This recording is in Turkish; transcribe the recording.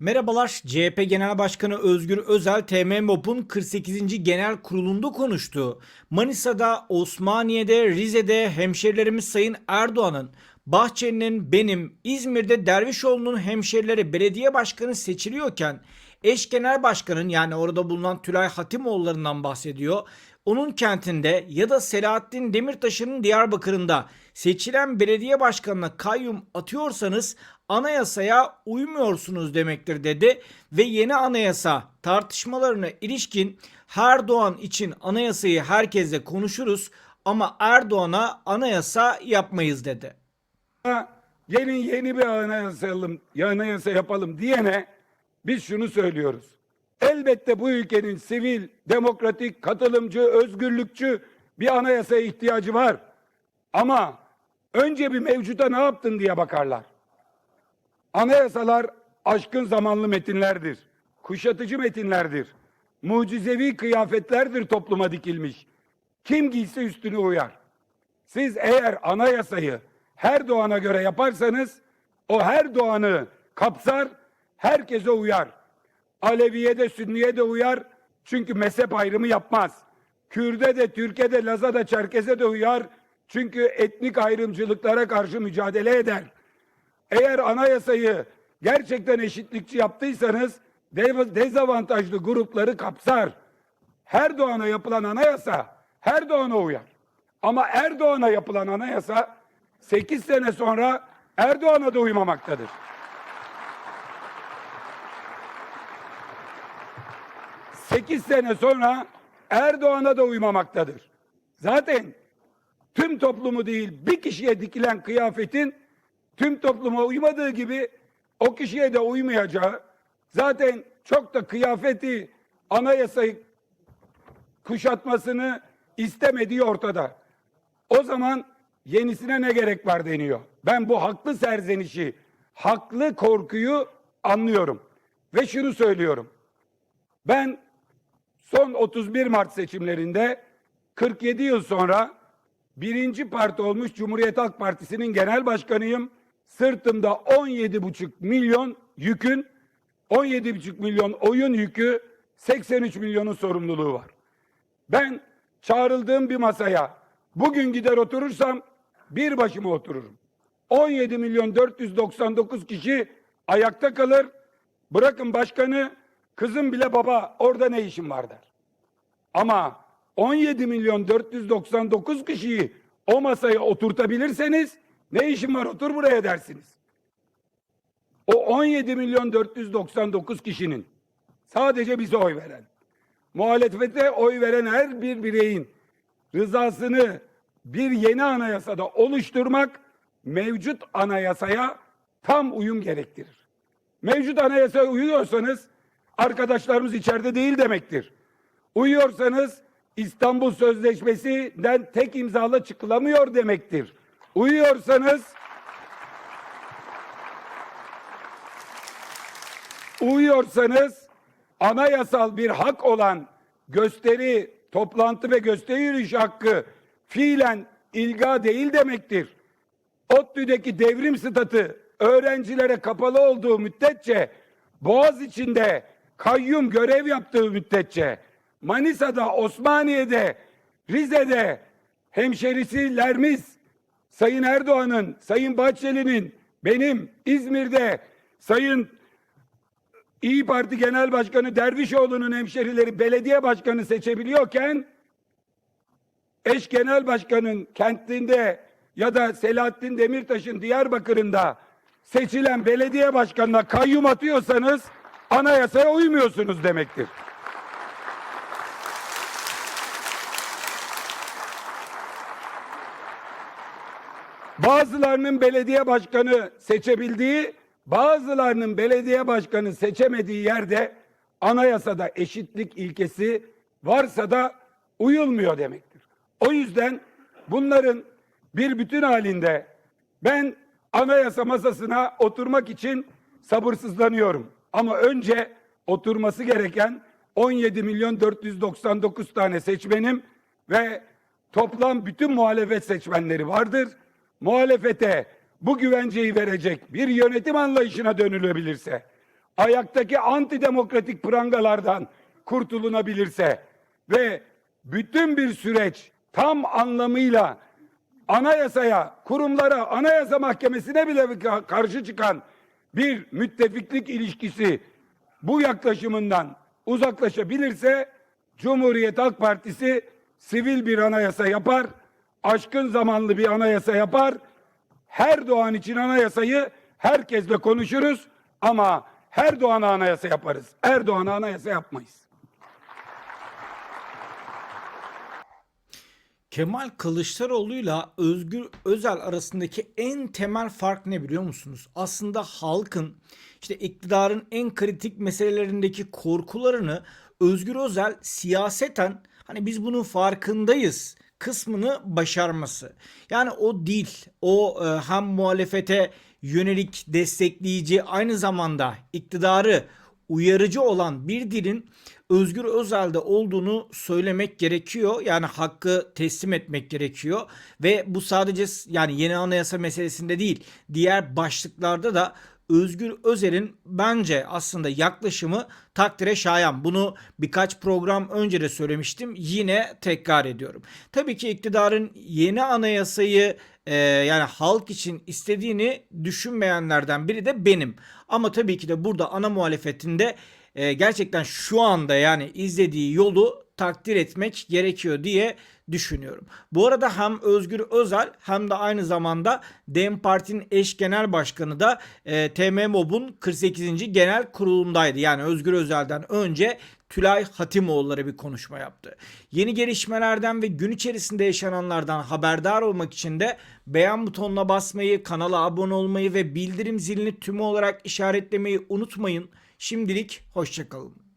Merhabalar, CHP Genel Başkanı Özgür Özel, TM MOP'un 48. Genel Kurulu'nda konuştu. Manisa'da, Osmaniye'de, Rize'de hemşerilerimiz Sayın Erdoğan'ın, Bahçeli'nin, benim, İzmir'de Dervişoğlu'nun hemşerileri belediye başkanı seçiliyorken, eş genel başkanın yani orada bulunan Tülay Hatimoğulları'ndan bahsediyor. Onun kentinde ya da Selahattin Demirtaş'ın Diyarbakır'ında seçilen belediye başkanına kayyum atıyorsanız anayasaya uymuyorsunuz demektir dedi ve yeni anayasa tartışmalarına ilişkin Erdoğan için anayasayı herkesle konuşuruz ama Erdoğan'a anayasa yapmayız dedi. gelin yeni bir anayasa yapalım, anayasa yapalım diyene biz şunu söylüyoruz. Elbette bu ülkenin sivil, demokratik, katılımcı, özgürlükçü bir anayasaya ihtiyacı var. Ama önce bir mevcuta ne yaptın diye bakarlar. Anayasalar aşkın zamanlı metinlerdir. Kuşatıcı metinlerdir. Mucizevi kıyafetlerdir topluma dikilmiş. Kim giyse üstüne uyar. Siz eğer anayasayı her doğana göre yaparsanız o her doğanı kapsar, herkese uyar. Aleviye de Sünniye de uyar çünkü mezhep ayrımı yapmaz. Kürde de Türkiye de Laz'a da Çerkez'e de uyar çünkü etnik ayrımcılıklara karşı mücadele eder. Eğer anayasayı gerçekten eşitlikçi yaptıysanız dezavantajlı grupları kapsar. Her doğana yapılan anayasa her doğana uyar. Ama Erdoğan'a yapılan anayasa 8 sene sonra Erdoğan'a da uymamaktadır. Sekiz sene sonra Erdoğan'a da uymamaktadır. Zaten tüm toplumu değil bir kişiye dikilen kıyafetin tüm topluma uymadığı gibi o kişiye de uymayacağı zaten çok da kıyafeti anayasayı kuşatmasını istemediği ortada. O zaman yenisine ne gerek var deniyor. Ben bu haklı serzenişi, haklı korkuyu anlıyorum. Ve şunu söylüyorum. Ben son 31 Mart seçimlerinde 47 yıl sonra birinci parti olmuş Cumhuriyet Halk Partisi'nin genel başkanıyım. Sırtımda 17,5 milyon yükün, 17,5 milyon oyun yükü, 83 milyonun sorumluluğu var. Ben çağrıldığım bir masaya bugün gider oturursam bir başıma otururum. 17 milyon 499 kişi ayakta kalır. Bırakın başkanı, kızım bile baba orada ne işin var der. Ama 17 milyon 499 kişiyi o masaya oturtabilirseniz ne işin var otur buraya dersiniz. O 17 milyon 499 kişinin sadece bize oy veren, muhalefete oy veren her bir bireyin rızasını bir yeni anayasada oluşturmak mevcut anayasaya tam uyum gerektirir. Mevcut anayasaya uyuyorsanız arkadaşlarımız içeride değil demektir. Uyuyorsanız İstanbul Sözleşmesi'nden tek imzala çıkılamıyor demektir. Uyuyorsanız uyuyorsanız anayasal bir hak olan gösteri, toplantı ve gösteri yürüyüş hakkı fiilen ilga değil demektir. ODTÜ'deki devrim statı öğrencilere kapalı olduğu müddetçe Boğaz içinde kayyum görev yaptığı müddetçe Manisa'da, Osmaniye'de, Rize'de hemşerisilerimiz Sayın Erdoğan'ın, Sayın Bahçeli'nin, benim İzmir'de Sayın İyi Parti Genel Başkanı Dervişoğlu'nun hemşerileri belediye başkanı seçebiliyorken eş genel başkanın kentinde ya da Selahattin Demirtaş'ın Diyarbakır'ında seçilen belediye başkanına kayyum atıyorsanız anayasaya uymuyorsunuz demektir. Bazılarının belediye başkanı seçebildiği, bazılarının belediye başkanı seçemediği yerde anayasada eşitlik ilkesi varsa da uyulmuyor demektir. O yüzden bunların bir bütün halinde ben anayasa masasına oturmak için sabırsızlanıyorum. Ama önce oturması gereken 17 milyon 499 tane seçmenim ve toplam bütün muhalefet seçmenleri vardır. Muhalefete bu güvenceyi verecek bir yönetim anlayışına dönülebilirse, ayaktaki antidemokratik prangalardan kurtulunabilirse ve bütün bir süreç tam anlamıyla anayasaya, kurumlara, anayasa mahkemesine bile ka- karşı çıkan bir müttefiklik ilişkisi bu yaklaşımından uzaklaşabilirse Cumhuriyet Halk Partisi sivil bir anayasa yapar, aşkın zamanlı bir anayasa yapar. Her doğan için anayasayı herkesle konuşuruz ama her doğana anayasa yaparız. Erdoğan'a anayasa yapmayız. Kemal Kılıçdaroğlu'yla Özgür Özel arasındaki en temel fark ne biliyor musunuz? Aslında halkın işte iktidarın en kritik meselelerindeki korkularını Özgür Özel siyaseten hani biz bunun farkındayız kısmını başarması. Yani o dil, o e, hem muhalefete yönelik destekleyici aynı zamanda iktidarı uyarıcı olan bir dilin Özgür Özel'de olduğunu söylemek gerekiyor. Yani hakkı teslim etmek gerekiyor ve bu sadece yani yeni anayasa meselesinde değil, diğer başlıklarda da Özgür Özel'in bence aslında yaklaşımı takdire şayan. Bunu birkaç program önce de söylemiştim. Yine tekrar ediyorum. Tabii ki iktidarın yeni anayasayı e, yani halk için istediğini düşünmeyenlerden biri de benim. Ama tabii ki de burada ana muhalefetinde e, gerçekten şu anda yani izlediği yolu takdir etmek gerekiyor diye düşünüyorum. Bu arada hem Özgür Özel hem de aynı zamanda DEM Parti'nin eş genel başkanı da e, TMMOB'un 48. genel kurulundaydı. Yani Özgür Özel'den önce Tülay Hatimoğulları bir konuşma yaptı. Yeni gelişmelerden ve gün içerisinde yaşananlardan haberdar olmak için de beğen butonuna basmayı, kanala abone olmayı ve bildirim zilini tümü olarak işaretlemeyi unutmayın. Şimdilik hoşçakalın.